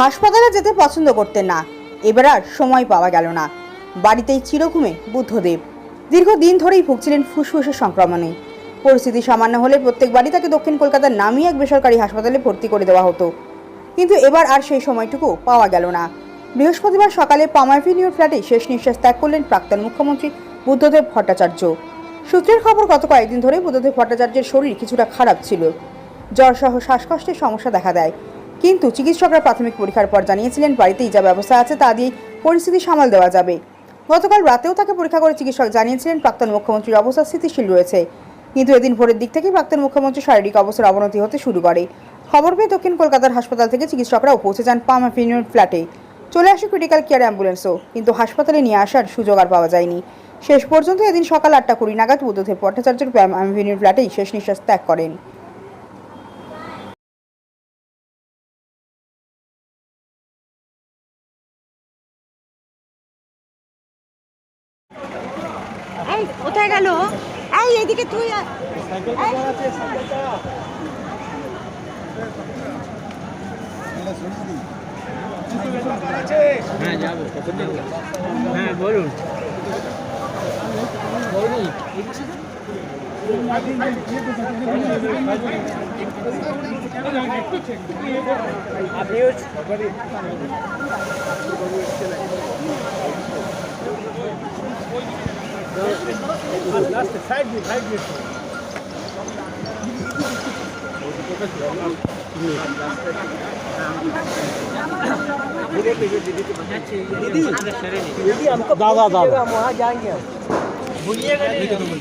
হাসপাতালে যেতে পছন্দ করতেন না। এবার আর সময় পাওয়া গেল না। বাড়িতেই চিরঘুমে বুদ্ধদেব। দীর্ঘদিন ধরেই ভুগছিলেন ফুসফুসের সংক্রমণে। পরিস্থিতি সামান্য হলে প্রত্যেকবারই তাকে দক্ষিণ কলকাতার নামই এক বেসরকারি হাসপাতালে ভর্তি করে দেওয়া হতো। কিন্তু এবার আর সেই সময়টুকু পাওয়া গেল না। বৃহস্পতিবার সকালে পামাভিনিউর ফ্ল্যাটে শেষ নিঃশ্বাস ত্যাগ করলেন প্রাক্তন মুখ্যমন্ত্রী বুদ্ধদেব ভট্টাচার্য। সূত্রের খবর, গত কয়েকদিন ধরে বুদ্ধদেব ভট্টাচার্যের শরীর কিছুটা খারাপ ছিল। জ্বরসহ শ্বাসকষ্টের সমস্যা দেখা দেয়। কিন্তু চিকিৎসকরা প্রাথমিক পরীক্ষার পর জানিয়েছিলেন, বাড়িতেই যা ব্যবস্থা আছে তা দিয়ে পরিস্থিতি সামাল দেওয়া যাবে। গতকাল রাতেও তাকে পরীক্ষা করে চিকিৎসক জানিয়েছিলেন, প্রাক্তন মুখ্যমন্ত্রীর অবস্থা স্থিতিশীল রয়েছে। কিন্তু এদিন ভোরের দিক থেকেই প্রাক্তন মুখ্যমন্ত্রী শারীরিক অবস্থার অবনতি হতে শুরু করে। খবর পেয়ে দক্ষিণ কলকাতার হাসপাতাল থেকে চিকিৎসকরাও পৌঁছে যান পাম অ্যাভিনিউর ফ্ল্যাটে। চলে আসে ক্রিটিক্যাল কেয়ার অ্যাম্বুলেন্সও, কিন্তু হাসপাতালে নিয়ে আসার সুযোগ আর পাওয়া যায়নি। শেষ পর্যন্ত এদিন সকাল আটটা কুড়ি নাগাদ বুদ্ধদেব ভট্টাচার্যের প্যাম অ্যাভিনিউর ফ্ল্যাটেই শেষ নিঃশ্বাস ত্যাগ করেন। এই কোথায় গেল? এই এদিকে তুই হ্যাঁ যাব হ্যাঁ বলুন। আপনিও दीदी दीदी हमको दादा दादा हम वहाँ जाएँगे भूलिएगा